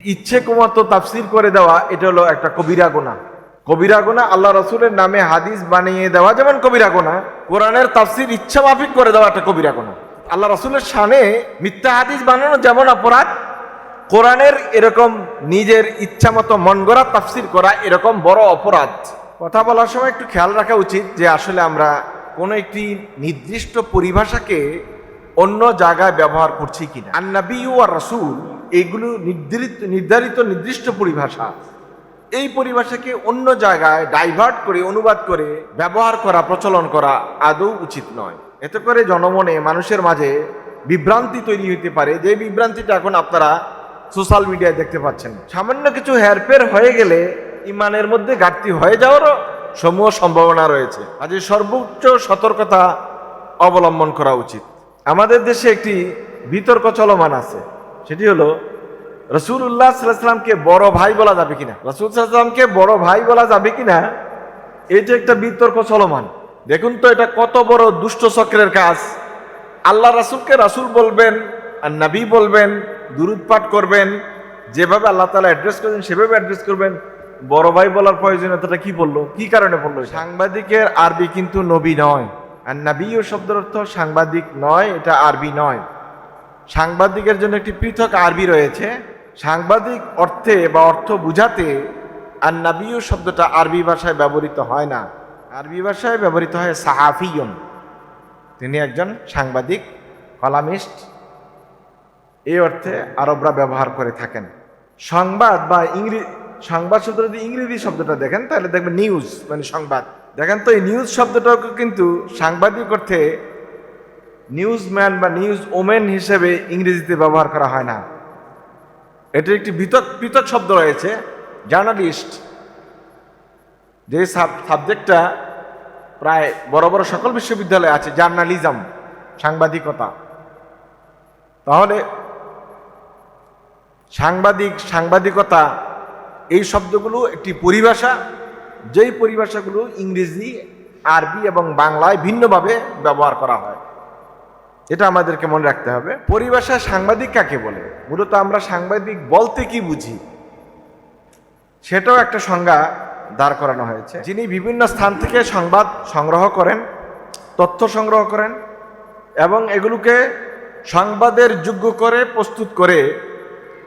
ইচ্ছে কুমাতো তাফসির করে দেওয়া, এটা হলো একটা কবিরা গোনা কবিরা গোনা আল্লাহ রসুলের নামে হাদিস বানিয়ে দেওয়া যেমন কবিরা গোনা কোরআনের তাফসির ইচ্ছা মাফিক করে দেওয়া একটা কবিরা গোনা আল্লাহ রসুলের শানে মিথ্যা হাদিস বানানো যেমন অপরাধ, কোরআনের এরকম নিজের ইচ্ছা মতো মন গড়া তাফসির করা এরকম বড় অপরাধ। কথা বলার সময় একটু খেয়াল রাখা উচিত যে আসলে আমরা কোনো একটি নির্দিষ্ট পরিভাষাকে অন্য জায়গায় ব্যবহার করছি কিনা? আন্নাবি আর রাসূল, এগুলো নির্ধারিত নির্ধারিত নির্দিষ্ট পরিভাষা। এই পরিভাষাকে অন্য জায়গায় ডাইভার্ট করে, অনুবাদ করে, ব্যবহার করা, প্রচলন করা আদৌ উচিত নয়। এতে করে জনমনে মানুষের মাঝে বিভ্রান্তি তৈরি হতে পারে। যে বিভ্রান্তিটা এখন আপনারা সোশ্যাল মিডিয়ায় দেখতে পাচ্ছেন। সামান্য কিছু হেরফের হয়ে গেলে ইমানের মধ্যে ঘাটতি হয়ে যাওয়ারও সমূহ সম্ভাবনা রয়েছে। আজ সর্বোচ্চ সতর্কতা অবলম্বন করা উচিত। আমাদের দেশে একটি বিতর্ক চলমান আছে। সেটি হলো রসুল উল্লাহ সাল্লামকে বড় ভাই বলা যাবে কিনা? রসুল সাল্লামকে বড় ভাই বলা যাবে কিনা? এটা একটা বিতর্ক চলমান। দেখুন তো, এটা কত বড় দুষ্ট চক্রের কাজ। আল্লাহ রাসুলকে রাসুল বলবেন, আর নবী বলবেন, দুরুদ পাঠ করবেন, যেভাবে আল্লাহ তালা অ্যাড্রেস করবেন সেভাবে অ্যাড্রেস করবেন। বড় ভাই বলার প্রয়োজনীয়তাটা কি বলল? কি কারণে বলল সাংবাদিকের আরবি কিন্তু নবী নয়। আর নবীও শব্দের অর্থ সাংবাদিক নয়, এটা আরবি নয়। সাংবাদিকের জন্য একটি পৃথক আরবি রয়েছে। সাংবাদিক অর্থে বা অর্থ বুঝাতে আর নাবিউ শব্দটা আরবি ভাষায় ব্যবহৃত হয় না। আরবি ভাষায় ব্যবহৃত হয় সাহাফিয়ন। তিনি একজন সাংবাদিক, কলামিস্ট। এই অর্থে আরবরা ব্যবহার করে থাকেন। সংবাদ বা ইংরেজি সংবাদ শব্দ যদি ইংরেজি শব্দটা দেখেন, তাহলে দেখবেন নিউজ মানে সংবাদ। দেখেন তো এই নিউজ শব্দটাও কিন্তু সাংবাদিক অর্থে নিউজম্যান বা নিউজ ওমেন হিসেবে ইংরেজিতে ব্যবহার করা হয় না। এটির একটি পৃথক পৃথক শব্দ রয়েছে জার্নালিস্ট যে সাবজেক্টটা প্রায় বড় বড় সকল বিশ্ববিদ্যালয়ে আছে জার্নালিজম সাংবাদিকতা। তাহলে সাংবাদিক, সাংবাদিকতা, এই শব্দগুলো একটি পরিভাষা যেই পরিভাষাগুলো ইংরেজি, আরবি এবং বাংলায় ভিন্নভাবে ব্যবহার করা হয়। এটা আমাদেরকে মনে রাখতে হবে। পরিভাষা সাংবাদিক কাকে বলে? মূলত আমরা সাংবাদিক বলতে কি বুঝি? সেটাও একটা সংজ্ঞা দাঁড় করানো হয়েছে। যিনি বিভিন্ন স্থান থেকে সংবাদ সংগ্রহ করেন, তথ্য সংগ্রহ করেন এবং এগুলোকে সংবাদের যোগ্য করে প্রস্তুত করে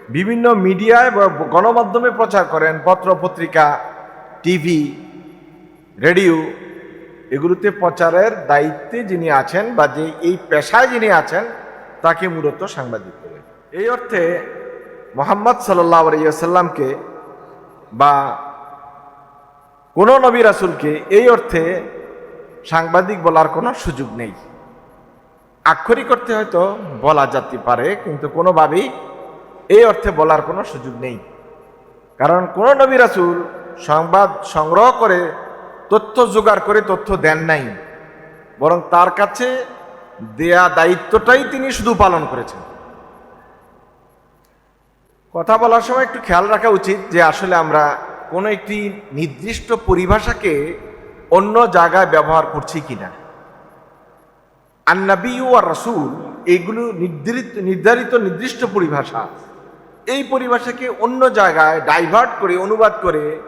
বিভিন্ন মিডিয়ায় গণমাধ্যমে প্রচার করেন, পত্র, পত্রিকা টিভি, রেডিও, এগুলোতে প্রচারের দায়িত্বে যিনি আছেন বা যে এই পেশায় যিনি আছেন, তাকে মূলত সাংবাদিক বলে। এই অর্থে মোহাম্মদ সাল্লাহ আলাইসাল্লামকে বা কোনো নবী রাসুলকে এই অর্থে সাংবাদিক বলার কোনো সুযোগ নেই। আক্ষরিক অর্থে হয়তো বলা যেতে পারে, কিন্তু কোনোভাবেই এই অর্থে বলার কোনো সুযোগ নেই। কারণ কোন নবী রাসুল সংবাদ সংগ্রহ করে, তথ্য জোগাড় করে তথ্য দেন নাই। বরং তার কাছে দেয়া দায়িত্বটাই তিনি শুধু পালন করেছেন। কথা বলার সময় একটু খেয়াল রাখা উচিত যে আসলে আমরা কোনো একটি নির্দিষ্ট পরিভাষাকে অন্য জায়গায় ব্যবহার করছি কিনা। আন্নাবি আর রসুল এগুলো নির্ধারিত নির্ধারিত নির্দিষ্ট পরিভাষা। এই পরিভাষাকে অন্য জায়গায় ডাইভার্ট করে, অনুবাদ করে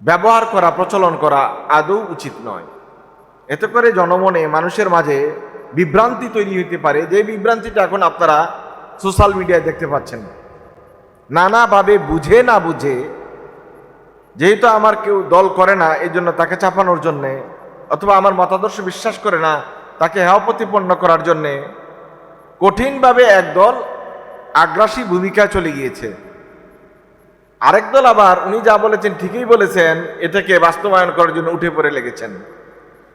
ব্যবহার করা, প্রচলন করা আদৌ উচিত নয়। এতে করে জনমনে মানুষের মাঝে বিভ্রান্তি তৈরি হতে পারে। যে বিভ্রান্তিটা এখন আপনারা সোশ্যাল মিডিয়ায় দেখতে পাচ্ছেন। নানাভাবে বুঝে না বুঝে, যেহেতু আমার কেউ দল করে না এই জন্য তাকে চাপানোর জন্যে অথবা আমার মতাদর্শ বিশ্বাস করে না, তাকে হেয় প্রতিপন্ন করার জন্যে কঠিনভাবে একদল আগ্রাসী ভূমিকায় চলে গিয়েছে। আরেক দল আবার উনি যা বলেছেন ঠিকই বলেছেন, এটাকে বাস্তবায়ন করার জন্য উঠে পড়ে লেগেছেন।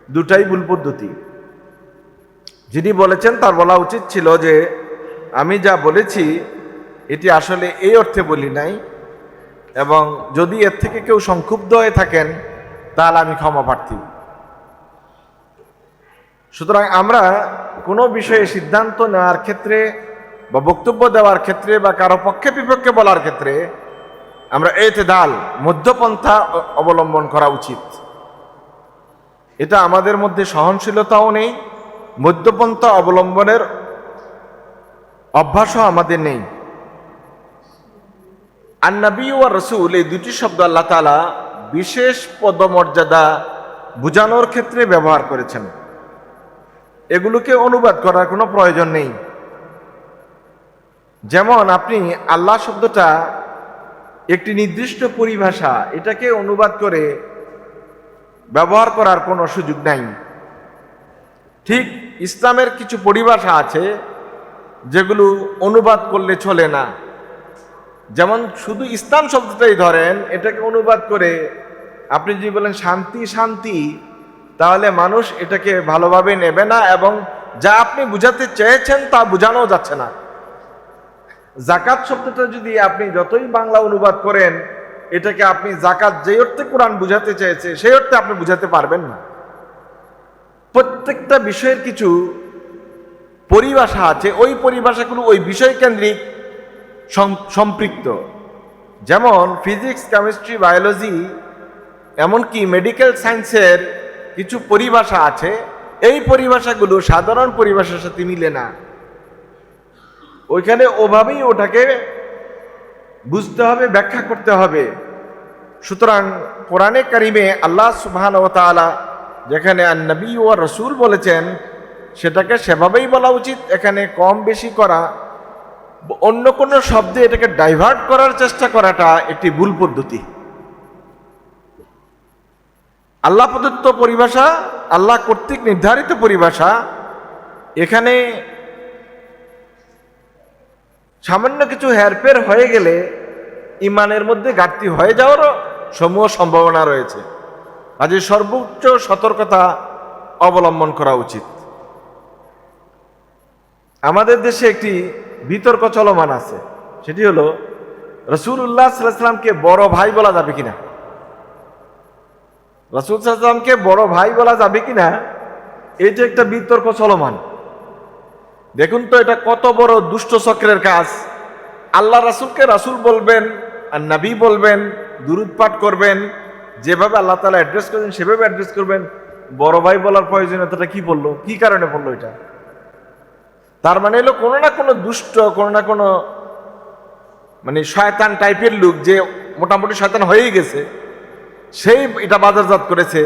দুটাই ভুল পদ্ধতি। যিনি বলেছেন তার বলা উচিত ছিল যে, আমি যা বলেছি, এটি আসলে এই অর্থে বলি নাই, এবং যদি এর থেকে কেউ সংক্ষুব্ধ হয়ে থাকেন, তাহলে আমি ক্ষমা প্রার্থী। সুতরাং আমরা কোনো বিষয়ে সিদ্ধান্ত নেওয়ার ক্ষেত্রে বা বক্তব্য দেওয়ার ক্ষেত্রে বা কারও পক্ষে বিপক্ষে বলার ক্ষেত্রে আমরা এতে দাল মধ্যপন্থা অবলম্বন করা উচিত। এটা আমাদের মধ্যে সহনশীলতাও নেই, মধ্যপন্থা অবলম্বনের অভ্যাসও আমাদের নেই। আন্নাবি ও রসুল, এই দুটি শব্দ আল্লাহ তালা বিশেষ পদমর্যাদা বোঝানোর ক্ষেত্রে ব্যবহার করেছেন। এগুলোকে অনুবাদ করার কোনো প্রয়োজন নেই। যেমন আপনি আল্লাহ শব্দটা একটি নির্দিষ্ট পরিভাষা এটাকে অনুবাদ করে ব্যবহার করার কোনো সুযোগ নাই। ঠিক ইসলামের কিছু পরিভাষা আছে যেগুলো অনুবাদ করলে চলে না। যেমন শুধু ইসলাম শব্দটাই ধরেন, এটাকে অনুবাদ করে আপনি যদি বলেন, শান্তি শান্তি তাহলে মানুষ এটাকে ভালোভাবে নেবে না এবং যা আপনি বুঝাতে চেয়েছেন তা বোঝানো যাচ্ছে না। জাকাত শব্দটা যদি আপনি যতই বাংলা অনুবাদ করেন, এটাকে আপনি জাকাত যে অর্থে কোরআন বুঝাতে চেয়েছে, সেই অর্থে আপনি বুঝাতে পারবেন না। প্রত্যেকটা বিষয়ের কিছু পরিভাষা আছে, ওই পরিভাষাগুলো ওই বিষয় কেন্দ্রিক সম্পৃক্ত। যেমন ফিজিক্স, কেমিস্ট্রি, বায়োলজি, এমনকি মেডিকেল সায়েন্সের কিছু পরিভাষা আছে, এই পরিভাষাগুলো সাধারণ পরিভাষার সাথে মিলে না। ওইখানে ওভাবেই ওটাকে বুঝতে হবে, ব্যাখ্যা করতে হবে। সুতরাং কোরআনে কারিমে আল্লাহ সুবহান ও তাআলা যেখানে আন্নবী ও রসুল বলেছেন, সেটাকে সেভাবেই বলা উচিত, এখানে কম বেশি করা। অন্য কোনো শব্দে এটাকে ডাইভার্ট করার চেষ্টা করাটা একটি ভুল পদ্ধতি। আল্লাহ প্রদত্ত পরিভাষা, আল্লাহ কর্তৃক নির্ধারিত পরিভাষা, এখানে সামান্য কিছু হেরফের হয়ে গেলে ইমানের মধ্যে ঘাটতি হয়ে যাওয়ারও সমূহ সম্ভাবনা রয়েছে। কাজে সর্বোচ্চ সতর্কতা অবলম্বন করা উচিত। আমাদের দেশে একটি বিতর্ক চলমান আছে। সেটি হলো রসুল্লাহ সাল্লামকে বড় ভাই বলা যাবে কিনা? রসুল সাল্লামকে বড় ভাই বলা যাবে কিনা? এইটা একটা বিতর্ক চলমান। দেখুন তো এটা কত বড় দুষ্ট চক্রের কাজ। আল্লাহ রাসুলকে রাসুল বলবেন, আর নাবি বলবেন, দুরুদ পাঠ করবেন, যেভাবে আল্লাহ তালা অ্যাড্রেস করবেন সেভাবে অ্যাড্রেস করবেন। বড় ভাই বলার প্রয়োজনীয়তাটা কি বলল? কি কারণে বলল এটা? তার মানে হলো কোনো না কোনো দুষ্ট, কোনো না কোনো মানে শয়তান টাইপের লোক যে মোটামুটি শয়তান হয়েই গেছে, সেই এটা বাজারজাত করেছে,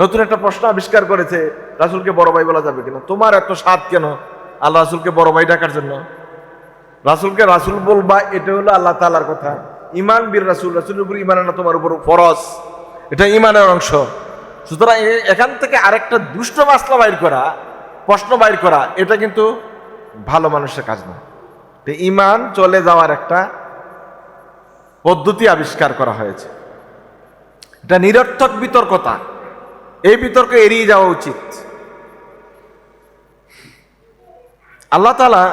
নতুন একটা প্রশ্ন আবিষ্কার করেছে, রাসুলকে বড় ভাই বলা যাবে কিনা? তোমার এত স্বাদ কেন? আল্লাহ রাসুলকে বড় ভাই ডাকার জন্য। রাসুলকে রাসুল বলবা, এটা হলো আল্লাহ তালার কথা। ইমান বীর রাসুল, রাসুলের উপর ইমান আনা তোমার উপর ফরজ। এটা ইমানের অংশ। সুতরাং এখান থেকে আরেকটা দুষ্ট মাসলা বাইর করা, প্রশ্ন বাইর করা, এটা কিন্তু ভালো মানুষের কাজ না। তো ইমান চলে যাওয়ার একটা পদ্ধতি আবিষ্কার করা হয়েছে। এটা নিরর্থক বিতর্কতা। এই বিতর্ক এড়িয়ে যাওয়া উচিত। আল্লাহ তালা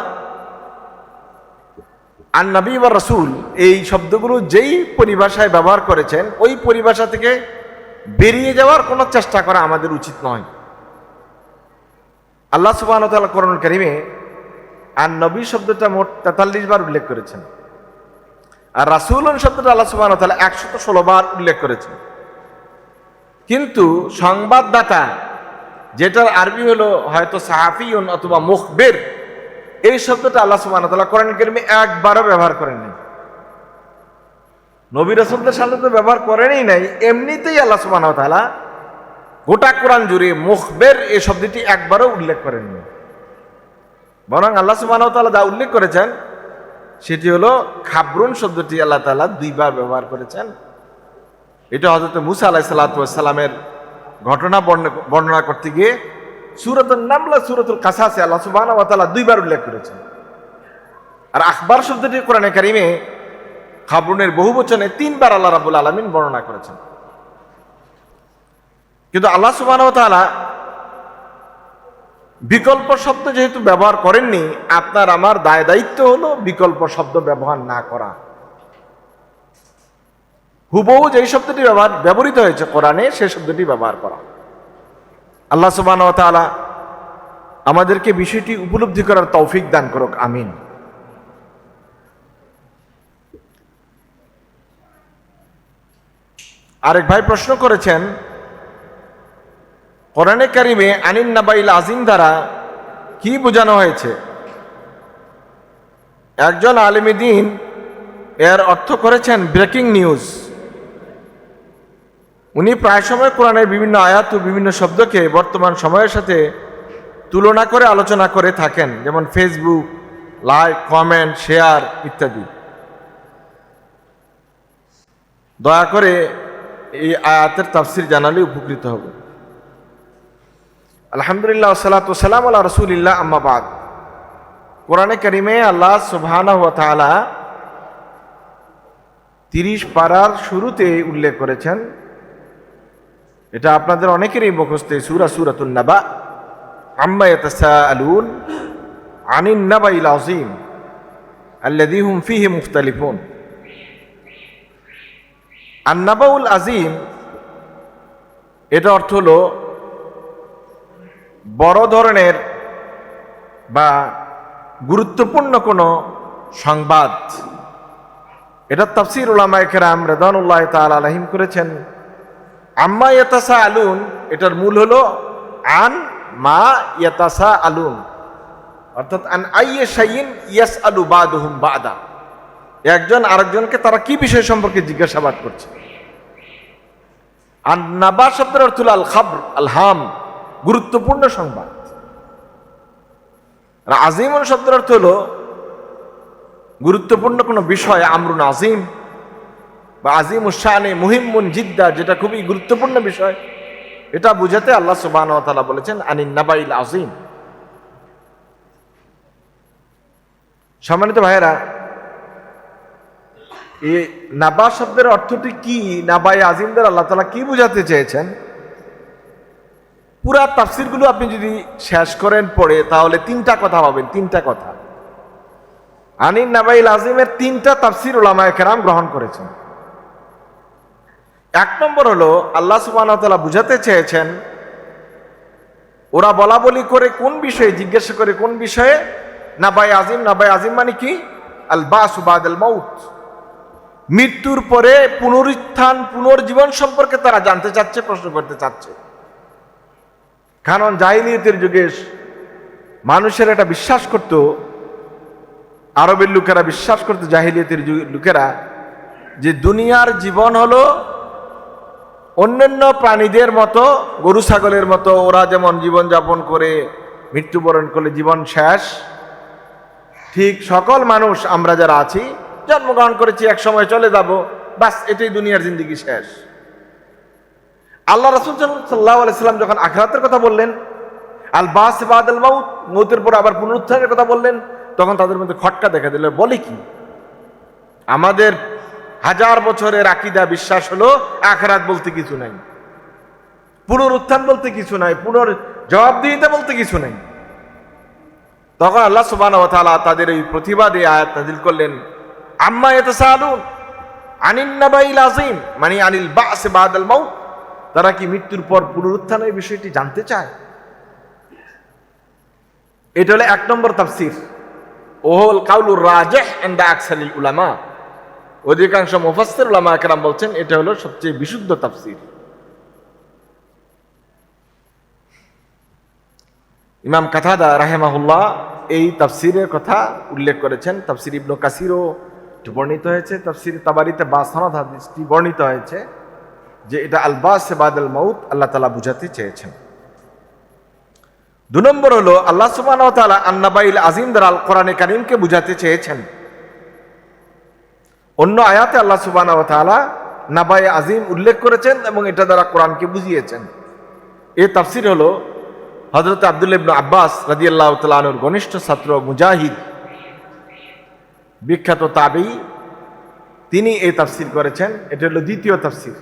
আর নবী বা রসুল এই শব্দগুলো যেই পরিভাষায় ব্যবহার করেছেন, ওই পরিভাষা থেকে বেরিয়ে যাওয়ার কোনো চেষ্টা করা আমাদের উচিত নয়। আল্লাহ সুবাহ করণ কারিমে আর নবী শব্দটা মোট তেতাল্লিশ বার উল্লেখ করেছেন। আর রাসুলন শব্দটা আল্লাহ সুবাহ একশত ষোলো বার উল্লেখ করেছেন। কিন্তু সংবাদদাতা, যেটার আরবি হলো হয়তো সাহাফিউন অথবা মুখবের এই শব্দটা আল্লাহ তাআলা কোরআন কারিমে একবারও ব্যবহার করেননি নবী রাসূলদের সাথে তো ব্যবহার করেনই নাই, এমনিতেই আল্লাহ ওয়া গোটা কোরআন জুড়ে মুখবের এই শব্দটি একবারও উল্লেখ করেননি। বরং আল্লাহ ওয়া যা উল্লেখ করেছেন, সেটি হলো খাবরুন শব্দটি আল্লাহ তাআলা দুইবার ব্যবহার করেছেন। এটা হজরত মুসা আলাহ সাল্লামের ঘটনা বর্ণ- বর্ণনা করতে গিয়ে সুরতুল নামলা, সুরতুল কাসাসে আল্লাহ সুবাহ দুইবার উল্লেখ করেছেন। আর আখবার শব্দটি কোরআনে কারিমে খাবরুনের বহু বচনে তিনবার আল্লাহ রাবুল আলমিন বর্ণনা করেছেন। কিন্তু আল্লাহ সুবাহ বিকল্প শব্দ যেহেতু ব্যবহার করেননি, আপনার আমার দায় দায়িত্ব হলো বিকল্প শব্দ ব্যবহার না করা। হুবহু যেই শব্দটি ব্যবহার ব্যবহৃত হয়েছে কোরআনে সেই শব্দটি ব্যবহার করা। আল্লাহ সুবাহ তাআলা আমাদেরকে বিষয়টি উপলব্ধি করার তৌফিক দান করুক, আমিন। আরেক ভাই প্রশ্ন করেছেন, কোরআনে কারিমে আনিন নাবাইল আজিম দ্বারা কি বোঝানো হয়েছে? একজন আলেমী এর অর্থ করেছেন, ব্রেকিং নিউজ। উনি প্রায় সময় কোরআনের বিভিন্ন আয়াত ও বিভিন্ন শব্দকে বর্তমান সময়ের সাথে তুলনা করে আলোচনা করে থাকেন, যেমন ফেসবুক লাইক কমেন্ট শেয়ার ইত্যাদি। দয়া করে এই আয়াতের তাফসির জানালে উপকৃত হব। আলহামদুলিল্লাহ সালাত সালাম আল্লাহ রসুলিল্লাহ আম্মাবাদ কোরআনে করিমে আল্লাহ সুবহানা তাআলা তিরিশ পাড়ার শুরুতে উল্লেখ করেছেন এটা আপনাদের অনেকেরই মুখস্থে সুরা সুরাতুন নাবা। আম্মা ইয়াতাসাআলুন আনিন নাবাইল আযীম আল্লাযী হুম ফীহি মুখতালিফুন। আন্নাবাউল আজিম এটা অর্থ হলো বড় ধরনের বা গুরুত্বপূর্ণ কোনো সংবাদ। এটা তাফসির উলামায়ে কেরাম রেদানুল্লাহ তাআলা আলাহিম করেছেন। আম্মা ইয়াতাসা আলুন এটার মূল হলো আন মা ইয়াতাসা আলুন অর্থাৎ আন আইয়ে শাইন ইয়াস আলু বাদহুম বাদা। একজন আরেকজনকে তারা কি বিষয় সম্পর্কে জিজ্ঞাসাবাদ করছে? আর নাবা শব্দের অর্থ হলো আল খাবর, আল হাম, গুরুত্বপূর্ণ সংবাদ। আজিমন শব্দের অর্থ হলো, গুরুত্বপূর্ণ কোনো বিষয় আমরুন আজিম বা আজিম উসানে মুহিমুন জিদ্দা, যেটা খুবই গুরুত্বপূর্ণ বিষয়, এটা বুঝাতে আল্লাহ সুবাহ তালা বলেছেন, আনিন নাবাইল আজিম সম্মানিত ভাইয়েরা এই নাবা শব্দের অর্থটি কি নাবাই আজিমদের আল্লাহ তালা কি বুঝাতে চেয়েছেন? পুরা তাফসিরগুলো আপনি যদি শেষ করেন পড়ে, তাহলে তিনটা কথা পাবেন, তিনটা কথা। আনিন নাবাইল আজিমের তিনটা তাফসির ওলামায় কেরাম গ্রহণ করেছেন। এক নম্বর হলো, আল্লাহ সুবাহ বুঝাতে চেয়েছেন, ওরা বলা বলি করে কোন বিষয়ে, জিজ্ঞাসা করে কোন বিষয়ে, নাবাই আজিম নাবাই আজিম মানে কি? আল বাসুবাদ আল মাউত। মৃত্যুর পরে পুনরুত্থান, পুনর্জীবন সম্পর্কে তারা জানতে চাচ্ছে, প্রশ্ন করতে চাচ্ছে। কারণ জাহিলিয়তের যুগে মানুষের এটা বিশ্বাস করত, আরবের লোকেরা বিশ্বাস করত, জাহিলিয়তের লোকেরা, যে দুনিয়ার জীবন হলো অন্যান্য প্রাণীদের মতো, গরু, ছাগলের মতো ওরা যেমন জীবনযাপন করে, মৃত্যুবরণ করলে জীবন শেষ, ঠিক সকল মানুষ আমরা যারা আছি, জন্মগ্রহণ করেছি, এক সময় চলে যাব, বাস এটাই দুনিয়ার জিন্দিগি শেষ। আল্লাহ রসুল সাল্লাহ আলাইসাল্লাম যখন আখরাতের কথা বললেন, আল বাস বাদ আল মাউত, মৌতের পর আবার পুনরুত্থানের কথা বললেন, তখন তাদের মধ্যে খটকা দেখা দিল। বলে কি? আমাদের হাজার বছরের আকিদা বিশ্বাস হলো, আখরাত বলতে কিছু নাই। পুনরুত্থান বলতে কিছু নাই, পুনর জবাবদিহিতা বলতে কিছু নাই। তখন আল্লাহ সুবাহ তাদের এই প্রতিবাদে আয়াত নাজিল করলেন, আম্মা ইয়াতাসালুন আনিন নাবাইল আজিম মানে আনিল বাস বাদাল মাউত। তারা কি মৃত্যুর পর পুনরুত্থানের বিষয়টি জানতে চায়? এটা হলো এক নম্বর তাফসির। ওহল কাউলুর রাজেহ এন্ড আকসালিল উলামা। অধিকাংশ মুফাসসির উলামা একরাম বলছেন, এটা হলো সবচেয়ে বিশুদ্ধ তাফসির। ইমাম কাথাদা রাহেমাহুল্লাহ এই তাফসিরের কথা উল্লেখ করেছেন। তাফসির ইবনু কাসিরও বর্ণিত হয়েছে। তাফসির তাবারিতে বাসনাদ হাদিসটি বর্ণিত হয়েছে যে এটা আলবাস বাদল মাউত আল্লাহ তালা বুঝাতে চেয়েছেন। দু নম্বর হলো, আল্লাহ সুবাহ তালা আন্নাবাইল আজিম আল কোরআনে কারিমকে বুঝাতে চেয়েছেন। অন্য আয়াতে আল্লাহ সুবাহ নাবাই আজিম উল্লেখ করেছেন এবং এটা দ্বারা কোরআনকে বুঝিয়েছেন। এ তাফসির হলো হজরত আবদুল আব্বাস রাজি আল্লাহ তালুর ঘনিষ্ঠ ছাত্র মুজাহিদ, বিখ্যাত তাবি, তিনি এই তাফসির করেছেন। এটা হলো দ্বিতীয় তাফসির।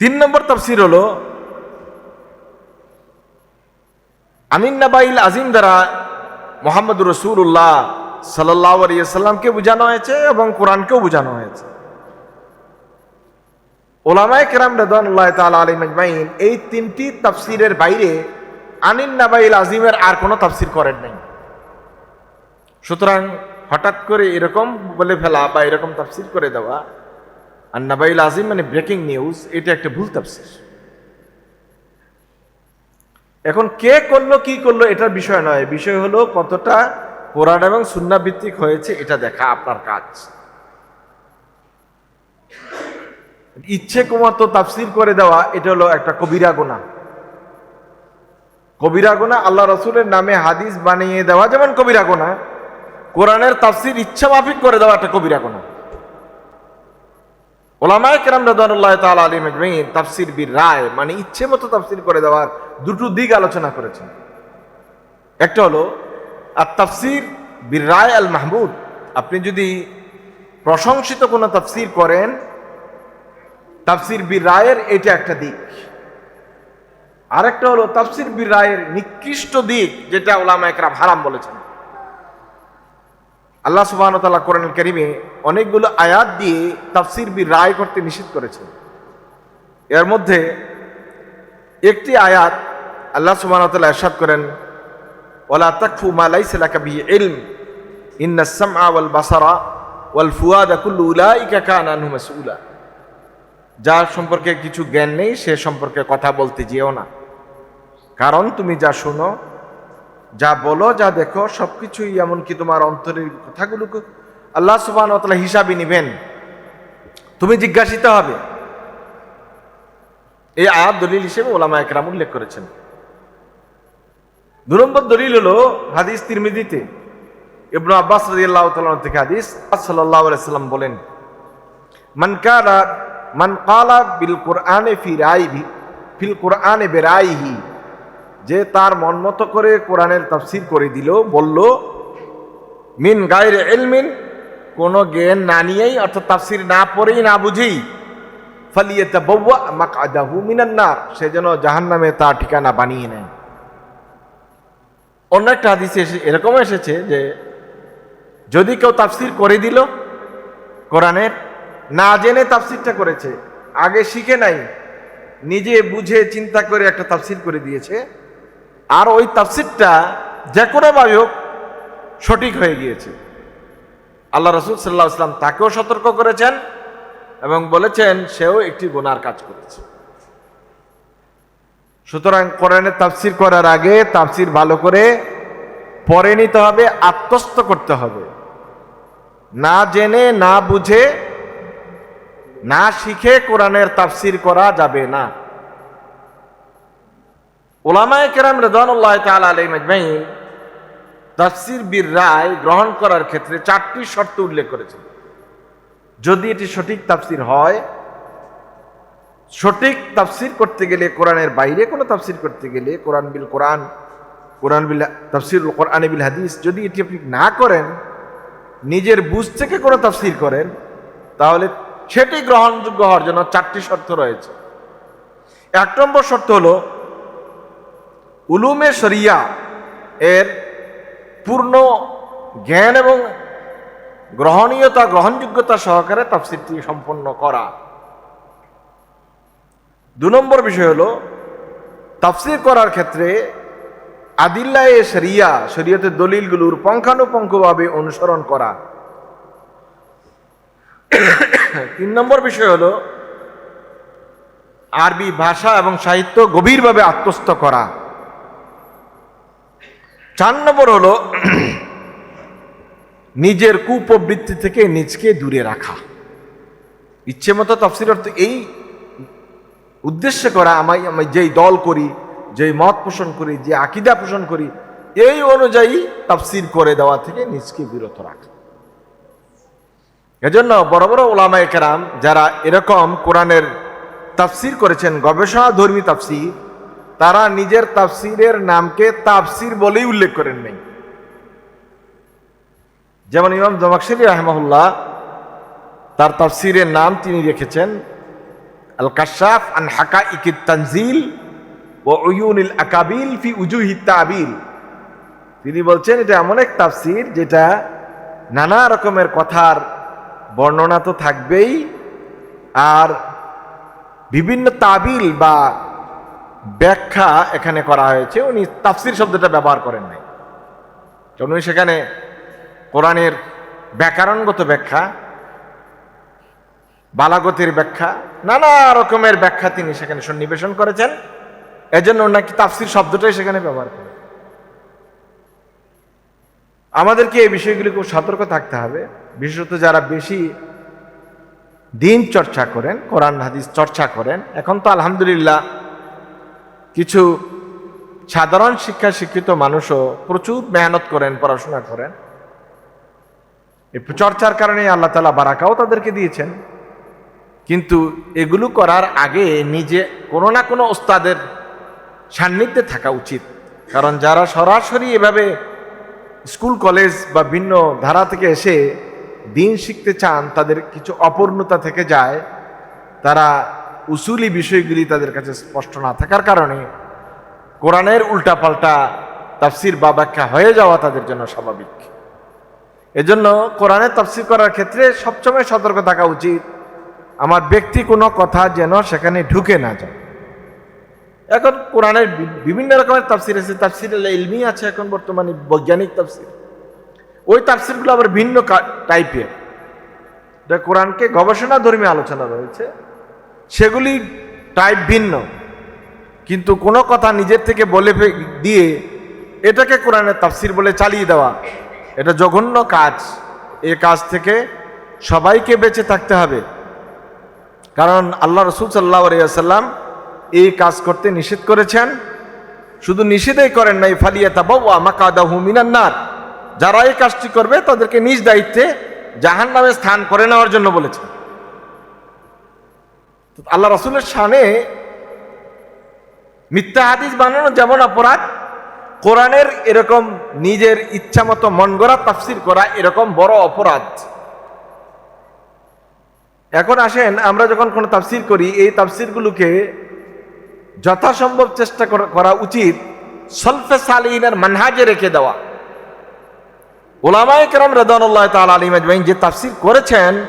তিন নম্বর তাফসির হলো আমিন নাবাইল আজিম দ্বারা মোহাম্মদ রসুল্লাহ সাল্লাহ আলিয়াল্লামকে বোঝানো হয়েছে এবং কোরআনকেও বোঝানো হয়েছে। ওলামায় কেরাম রেদানুল্লাহ তাল আলী মাজমাইন এই তিনটি তাফসিরের বাইরে আনিন নাবাইল আজিমের আর কোনো তাফসির করেন নাই। সুতরাং হঠাৎ করে এরকম বলে ফেলা বা এরকম তাফসির করে দেওয়া আর নাবাইল আজিম মানে ব্রেকিং নিউজ, এটা একটা ভুল তাফসির। এখন কে করল, কি করল, এটার বিষয় নয়। বিষয় হলো কতটা কোরআন এবং সুন্না ভিত্তিক হয়েছে, এটা দেখা আপনার কাজ। ইচ্ছে কুমাতো তাফসির করে দেওয়া, এটা হলো একটা কবিরা গোনা কবিরা গোনা আল্লাহ রসুলের নামে হাদিস বানিয়ে দেওয়া, যেমন কবিরা গোনা কোরআনের তাফসির ইচ্ছা মাফিক করে দেওয়া একটা কবিরা গোনা ওলামায় কেরাম রাদানুল্লাহ তাআলা আলী মজমাইন তাফসির বীর রায় মানে ইচ্ছে মতো তাফসির করে দেওয়ার দুটো দিক আলোচনা করেছেন। একটা হলো আর তাফসির বীর রায় আল মাহমুদ। আপনি যদি প্রশংসিত কোনো তাফসির করেন, তাফসির বীর রায়ের এটা একটা দিক। আরেকটা হলো তাফসির বীর রায়ের নিকৃষ্ট দিক, যেটা ওলামা একরাম হারাম বলেছেন। আল্লাহ সুবাহ তাল্লাহ কোরআন করিমে অনেকগুলো আয়াত দিয়ে তাফসির বীর রায় করতে নিষেধ করেছেন। এর মধ্যে একটি আয়াত আল্লাহ সুবাহ তাল্লাহ এরশাদ করেন ওলা তাকফু মা লাইসা লাকা বিহি ইলম। ইন্না সামআ ওয়াল বাসারা ওয়াল ফুয়াদা কুল্লু উলাইকা কানা যার সম্পর্কে কিছু জ্ঞান নেই, সে সম্পর্কে কথা বলতে যেও না। কারণ তুমি যা শোনো, যা বলো, যা দেখো, সবকিছুই এমনকি তোমার অন্তরের কথাগুলোকে আল্লাহ সুবাহ হিসাবে নিবেন। তুমি জিজ্ঞাসিত হবে। এই আয়াত দলিল হিসেবে ওলামা একরাম উল্লেখ করেছেন। দু নম্বর দলিল হলো হাদিস তিরমিদিতে ইবনু আব্বাস রাদিয়াল্লাহু তাআলা থেকে হাদিস সাল্লাল্লাহু সাল্লাম বলেন, মান কালা মান কালা বিল কোরআনে ফি রাইহি, ফিল কোরআনে বেরাইহি, যে তার মন মতো করে কোরআনের তাফসির করে দিল, বলল, মিন গায়ের এলমিন কোনো জ্ঞান না নিয়েই, অর্থাৎ তাফসির না পড়েই না বুঝেই ফালিয়েতা বৌয়া মাকাদাহু মিনান নার, সে যেন জাহান্নামে তার ঠিকানা বানিয়ে নেয়। অন্য একটা হাদিসে এসে এরকম এসেছে যে, যদি কেউ তাফসির করে দিল কোরআনের, না জেনে তাফসিরটা করেছে, আগে শিখে নাই, নিজে বুঝে চিন্তা করে একটা তাফসির করে দিয়েছে, আর ওই তাফসিরটা যে কোনোভাবে হোক সঠিক হয়ে গিয়েছে। আল্লাহ রসুল সাল্লাহ ইসলাম তাকেও সতর্ক করেছেন এবং বলেছেন, সেও একটি গোনার কাজ করেছে। সুতরাং কোরআনের তাফসির করার আগে তাফসির ভালো করে পড়ে নিতে হবে, আত্মস্থ করতে হবে। না জেনে, না বুঝে, না শিখে কোরআনের তাফসির করা যাবে না। ওলামায় কেরাম রেদানুল্লাহ তাল আলী তাফসির বীর রায় গ্রহণ করার ক্ষেত্রে চারটি শর্ত উল্লেখ করেছেন। যদি এটি সঠিক তাফসির হয় সঠিক তাফসির করতে গেলে কোরআনের বাইরে কোনো তাফসির করতে গেলে কোরআন বিল কোরআন কোরআন বিল তাফসির কোরআন বিল হাদিস যদি এটি আপনি না করেন, নিজের বুঝ থেকে কোনো তাফসির করেন, তাহলে সেটি গ্রহণযোগ্য হওয়ার জন্য চারটি শর্ত রয়েছে। এক নম্বর শর্ত হলো, উলুমে শরিয়া এর পূর্ণ জ্ঞান এবং গ্রহণীয়তা, গ্রহণযোগ্যতা সহকারে তাফসিরটি সম্পন্ন করা। দু নম্বর বিষয় হলো, তাফসির করার ক্ষেত্রে আদিল্লায়ে শরিয়া শরীয়তের দলিলগুলোর পঙ্খানুপঙ্খভাবে অনুসরণ করা। তিন নম্বর বিষয় হলো, আরবি ভাষা এবং সাহিত্য গভীরভাবে আত্মস্থ করা। চার নম্বর হলো, নিজের কুপ্রবৃত্তি থেকে নিজকে দূরে রাখা। ইচ্ছে মতো তফসির অর্থ এই উদ্দেশ্য করা আমায় আমি যেই দল করি, যেই মত পোষণ করি, যে আকিদা পোষণ করি, এই অনুযায়ী তাফসির করে দেওয়া থেকে নিজকে বিরত রাখা। এজন্য বড় বড় ওলামায় কেরাম যারা এরকম কোরআনের তাফসির করেছেন গবেষণা ধর্মী তাফসির, তারা নিজের তাফসিরের নামকে তাফসির বলেই উল্লেখ করেন নাই। যেমন ইমাম জমাকশিরি রাহমাহুল্লাহ, তার তাফসিরের নাম তিনি রেখেছেন আল কাশাফ আন হাকা ইকিত তানজিল আকাবিল ফি উজুহি তাবিল। তিনি বলছেন, এটা এমন এক তাফসির যেটা নানা রকমের কথার বর্ণনা তো থাকবেই, আর বিভিন্ন তাবিল বা ব্যাখ্যা এখানে করা হয়েছে। উনি তাফসির শব্দটা ব্যবহার করেন নাই। উনি সেখানে কোরআনের ব্যাকরণগত ব্যাখ্যা বালাগতির ব্যাখ্যা, নানা রকমের ব্যাখ্যা তিনি সেখানে সন্নিবেশন করেছেন। এজন্য নাকি তাফসির শব্দটাই সেখানে ব্যবহার করেন আমাদেরকে এই বিষয়গুলি খুব সতর্ক থাকতে হবে। বিশেষত যারা বেশি দিন চর্চা করেন, কোরআন, হাদিস চর্চা করেন, এখন তো আলহামদুলিল্লাহ কিছু সাধারণ শিক্ষা শিক্ষিত মানুষও প্রচুর মেহনত করেন, পড়াশোনা করেন। এই চর্চার কারণে আল্লাহ তালা বারাকাও তাদেরকে দিয়েছেন। কিন্তু এগুলো করার আগে নিজে কোনো না কোনো ওস্তাদের সান্নিধ্যে থাকা উচিত। কারণ যারা সরাসরি এভাবে স্কুল, কলেজ বা ভিন্ন ধারা থেকে এসে দিন শিখতে চান, তাদের কিছু অপূর্ণতা থেকে যায়, তারা উসুলি বিষয়গুলি তাদের কাছে স্পষ্ট না থাকার কারণে কোরআনের উল্টাপাল্টা তাফসির বা ব্যাখ্যা হয়ে যাওয়া তাদের জন্য স্বাভাবিক। এজন্য কোরআনের তাফসির করার ক্ষেত্রে সবসময় সতর্ক থাকা উচিত। আমার ব্যক্তি কোনো কথা যেন সেখানে ঢুকে না যায়। এখন কোরআনের বিভিন্ন রকমের তাফসির আছে তাফসির ইলমি আছে এখন বর্তমানে, বৈজ্ঞানিক তাফসির। ওই তাফসিরগুলো আবার ভিন্ন টাইপের। এটা কোরআনকে গবেষণা ধর্মী আলোচনা রয়েছে। সেগুলি টাইপ ভিন্ন। কিন্তু কোনো কথা নিজের থেকে বলে দিয়ে এটাকে কোরআনের তাফসির বলে চালিয়ে দেওয়া, এটা জঘন্য কাজ। এ কাজ থেকে সবাইকে বেঁচে থাকতে হবে। কারণ আল্লাহ রসুল সাল্লাহ আলিয়াল্লাম এই কাজ করতে নিষেধ করেছেন। শুধু নিষেধই করেন নাই ফালিয়া তাবাউয়া মাকাদাহু মিনান্নার যারা এই কাজটি করবে, তাদেরকে নিজ দায়িত্বে জাহান নামে স্থান করে নেওয়ার জন্য বলেছেন। আল্লাহ রসুলের শানে মিথ্যা হাদিস বানানো যেমন অপরাধ, কোরআনের এরকম নিজের ইচ্ছা মতো মন গড়া তাফসির করা এরকম বড় অপরাধ। এখন আসেন, আমরা যখন কোনো তাফসির করি, এই তাফসিরগুলোকে যথাসম্ভব চেষ্টা করা- উচিত সলফে সালিনের মানহাজে রেখে দেওয়া। ওলামায় কেরাম রেদানুল্লাহ তাল আলী মাজমাইন যে তাফসির করেছেন,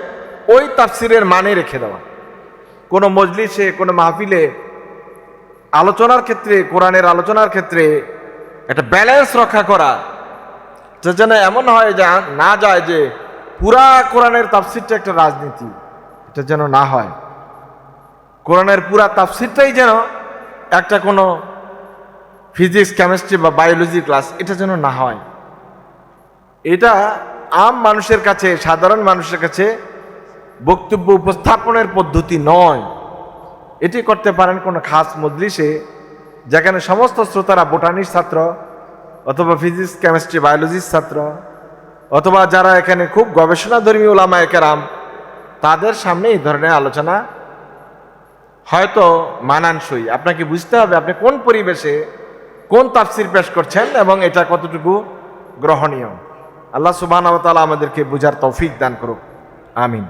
ওই তাফসিরের মানে রেখে দেওয়া। কোনো মজলিসে, কোনো মাহফিলে আলোচনার ক্ষেত্রে, কোরআনের আলোচনার ক্ষেত্রে একটা ব্যালেন্স রক্ষা করা। যে যেন এমন হয় যে, না যায় যে পুরা কোরআনের তাফসিরটা একটা রাজনীতি। এটা যেন না হয়। কোরআনের পুরা তাফসিরটাই যেন একটা কোনো ফিজিক্স কেমিস্ট্রি বা বায়োলজি ক্লাস এটা যেন না হয়। এটা আম মানুষের কাছে, সাধারণ মানুষের কাছে বক্তব্য উপস্থাপনের পদ্ধতি নয়। এটি করতে পারেন কোনো খাস মজলিসে যেখানে সমস্ত শ্রোতারা বোটানির ছাত্র অথবা ফিজিক্স কেমিস্ট্রি বায়োলজির ছাত্র অথবা যারা এখানে খুব গবেষণাধর্মী ওলামা একেরাম তাদের সামনে এই ধরনের আলোচনা হয়তো মানানসই। আপনাকে বুঝতে হবে আপনি কোন পরিবেশে কোন তাফসির পেশ করছেন এবং এটা কতটুকু গ্রহণীয়। আল্লাহ সুবাহ আমাদেরকে বুঝার তৌফিক দান করুক। আমিন।